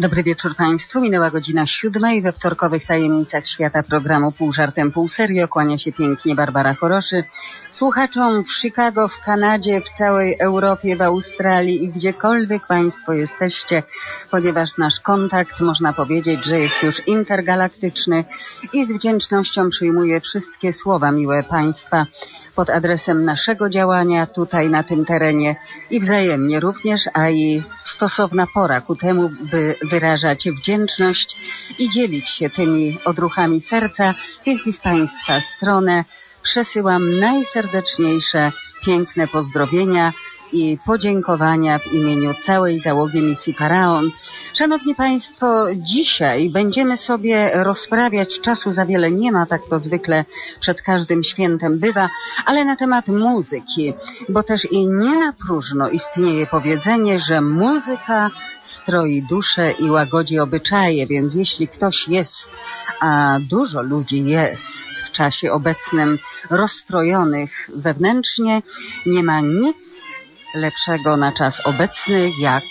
Dobry wieczór Państwu. Minęła godzina siódma i we wtorkowych tajemnicach świata programu Pół żartem, pół serio kłania się pięknie Barbara Choroszy. Słuchaczom w Chicago, w Kanadzie, w całej Europie, w Australii i gdziekolwiek Państwo jesteście, ponieważ nasz kontakt można powiedzieć, że jest już intergalaktyczny i z wdzięcznością przyjmuję wszystkie słowa miłe Państwa pod adresem naszego działania tutaj na tym terenie i wzajemnie również, a i stosowna pora ku temu, by wyrażać wdzięczność i dzielić się tymi odruchami serca, więc i w Państwa stronę przesyłam najserdeczniejsze, piękne pozdrowienia i podziękowania w imieniu całej załogi misji Faraon. Szanowni Państwo, dzisiaj będziemy sobie rozprawiać, czasu za wiele nie ma, tak to zwykle przed każdym świętem bywa, ale na temat muzyki, bo też i nie na próżno istnieje powiedzenie, że muzyka stroi duszę i łagodzi obyczaje, więc jeśli ktoś jest, a dużo ludzi jest w czasie obecnym rozstrojonych wewnętrznie, nie ma nic lepszego na czas obecny, jak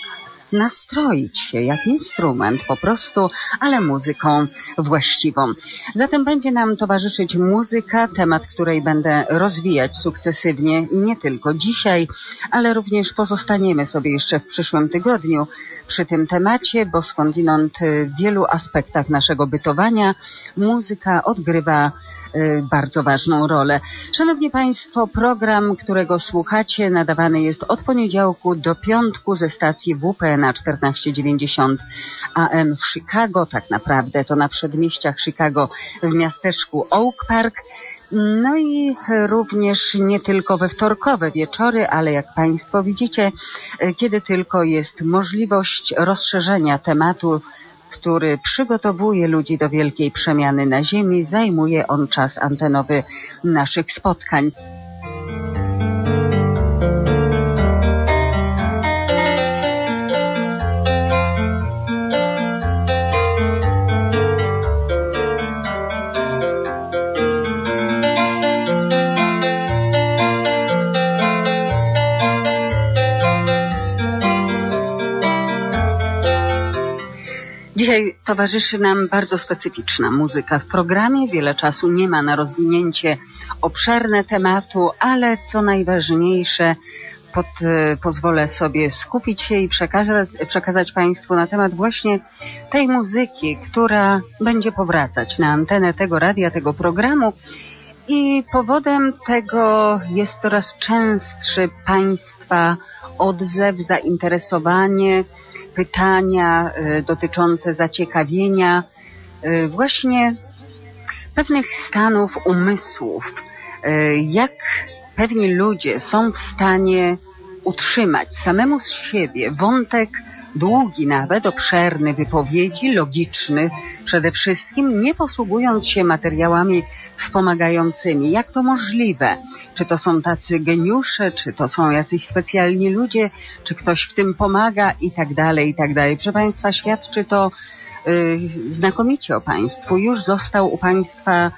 nastroić się jak instrument po prostu, ale muzyką właściwą. Zatem będzie nam towarzyszyć muzyka, temat której będę rozwijać sukcesywnie nie tylko dzisiaj, ale również pozostaniemy sobie jeszcze w przyszłym tygodniu przy tym temacie, bo skądinąd w wielu aspektach naszego bytowania muzyka odgrywa y, bardzo ważną rolę. Szanowni Państwo, program, którego słuchacie, nadawany jest od poniedziałku do piątku ze stacji WP na 1490 AM w Chicago. Tak naprawdę to na przedmieściach Chicago w miasteczku Oak Park. No i również nie tylko we wtorkowe wieczory, ale jak Państwo widzicie, kiedy tylko jest możliwość rozszerzenia tematu, który przygotowuje ludzi do wielkiej przemiany na Ziemi, zajmuje on czas antenowy naszych spotkań. Dzisiaj towarzyszy nam bardzo specyficzna muzyka. W programie wiele czasu nie ma na rozwinięcie obszerne tematu, ale co najważniejsze, pod, pozwolę sobie skupić się i przekazać, przekazać Państwu na temat właśnie tej muzyki, która będzie powracać na antenę tego radia, tego programu. I powodem tego jest coraz częstszy Państwa odzew, zainteresowanie, pytania y, dotyczące zaciekawienia y, właśnie pewnych stanów umysłów, y, jak pewni ludzie są w stanie utrzymać samemu z siebie wątek długi nawet, obszerny wypowiedzi, logiczny przede wszystkim, nie posługując się materiałami wspomagającymi. Jak to możliwe? Czy to są tacy geniusze, czy to są jacyś specjalni ludzie, czy ktoś w tym pomaga i tak dalej, i tak dalej. Proszę Państwa, świadczy to yy, znakomicie o Państwu. Już został u Państwa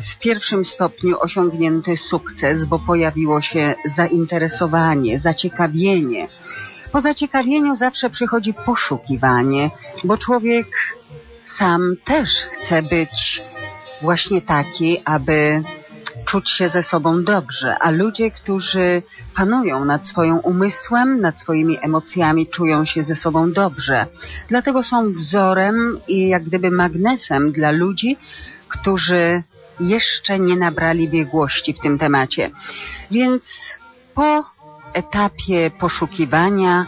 w pierwszym stopniu osiągnięty sukces, bo pojawiło się zainteresowanie, zaciekawienie. Po zaciekawieniu zawsze przychodzi poszukiwanie, bo człowiek sam też chce być właśnie taki, aby czuć się ze sobą dobrze, a ludzie, którzy panują nad swoim umysłem, nad swoimi emocjami, czują się ze sobą dobrze. Dlatego są wzorem i jak gdyby magnesem dla ludzi, którzy jeszcze nie nabrali biegłości w tym temacie. Więc po etapie poszukiwania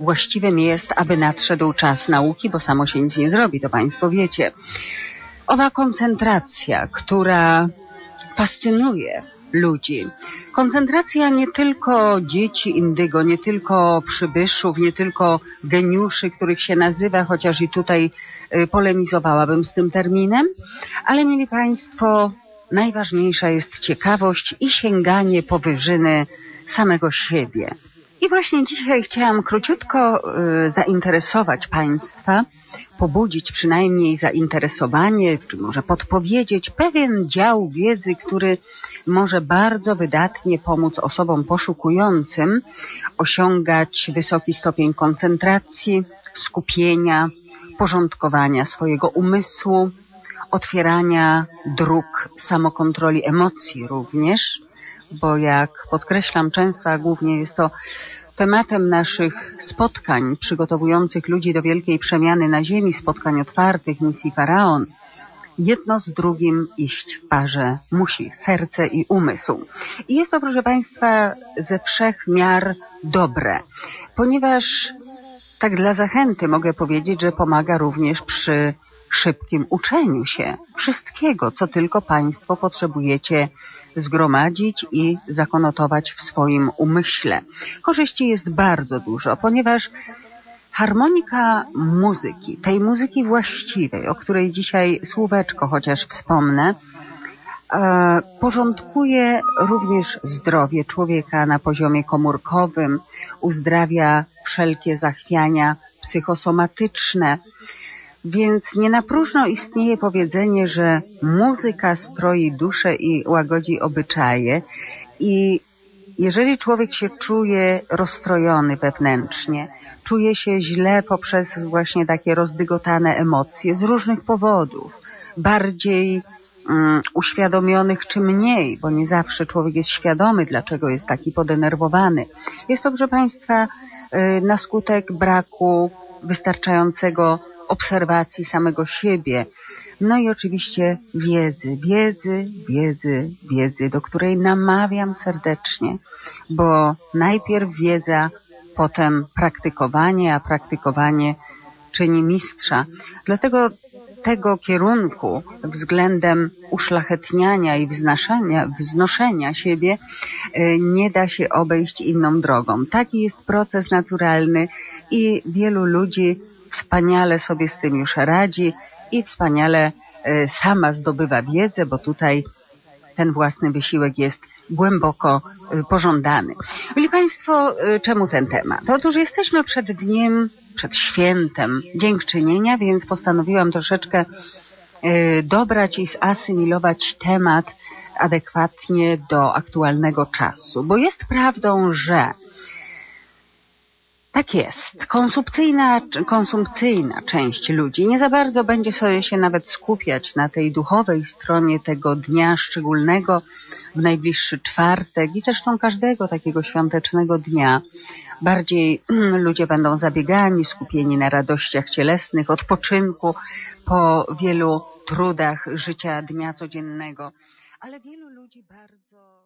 właściwym jest, aby nadszedł czas nauki, bo samo się nic nie zrobi, to Państwo wiecie. Owa koncentracja, która fascynuje ludzi. Koncentracja nie tylko dzieci indygo, nie tylko przybyszów, nie tylko geniuszy, których się nazywa, chociaż i tutaj y, polemizowałabym z tym terminem, ale mieli Państwo, najważniejsza jest ciekawość i sięganie po wyżyny samego siebie. I właśnie dzisiaj chciałam króciutko y, zainteresować Państwa, pobudzić przynajmniej zainteresowanie, czy może podpowiedzieć pewien dział wiedzy, który może bardzo wydatnie pomóc osobom poszukującym osiągać wysoki stopień koncentracji, skupienia, porządkowania swojego umysłu, otwierania dróg samokontroli emocji również, bo jak podkreślam często, a głównie jest to tematem naszych spotkań przygotowujących ludzi do wielkiej przemiany na ziemi, spotkań otwartych misji Faraon, jedno z drugim iść w parze musi, serce i umysł. I jest to, proszę Państwa, ze wszech miar dobre, ponieważ tak dla zachęty mogę powiedzieć, że pomaga również przy szybkim uczeniu się wszystkiego, co tylko Państwo potrzebujecie zgromadzić i zakonotować w swoim umyśle. Korzyści jest bardzo dużo, ponieważ harmonika muzyki, tej muzyki właściwej, o której dzisiaj słóweczko chociaż wspomnę, e, porządkuje również zdrowie człowieka na poziomie komórkowym, uzdrawia wszelkie zachwiania psychosomatyczne, więc nie na próżno istnieje powiedzenie, że muzyka stroi duszę i łagodzi obyczaje i jeżeli człowiek się czuje rozstrojony wewnętrznie, czuje się źle poprzez właśnie takie rozdygotane emocje z różnych powodów, bardziej um, uświadomionych czy mniej, bo nie zawsze człowiek jest świadomy, dlaczego jest taki podenerwowany. Jest to, proszę Państwa, y, na skutek braku wystarczającego obserwacji samego siebie. No i oczywiście wiedzy, wiedzy, wiedzy, wiedzy, do której namawiam serdecznie, bo najpierw wiedza, potem praktykowanie, a praktykowanie czyni mistrza. Dlatego tego kierunku względem uszlachetniania i wznaszania, wznoszenia siebie e, nie da się obejść inną drogą. Taki jest proces naturalny i wielu ludzi wspaniale sobie z tym już radzi i wspaniale e, sama zdobywa wiedzę, bo tutaj ten własny wysiłek jest głęboko e, pożądany. Byli Państwo, e, czemu ten temat? Otóż jesteśmy przed dniem, przed świętem dziękczynienia, więc postanowiłam troszeczkę dobrać i zasymilować temat adekwatnie do aktualnego czasu, bo jest prawdą, że tak jest. Konsumpcyjna, konsumpcyjna część ludzi nie za bardzo będzie sobie się nawet skupiać na tej duchowej stronie tego dnia szczególnego w najbliższy czwartek i zresztą każdego takiego świątecznego dnia. Bardziej ludzie będą zabiegani, skupieni na radościach cielesnych, odpoczynku po wielu trudach życia dnia codziennego. Ale wielu ludzi bardzo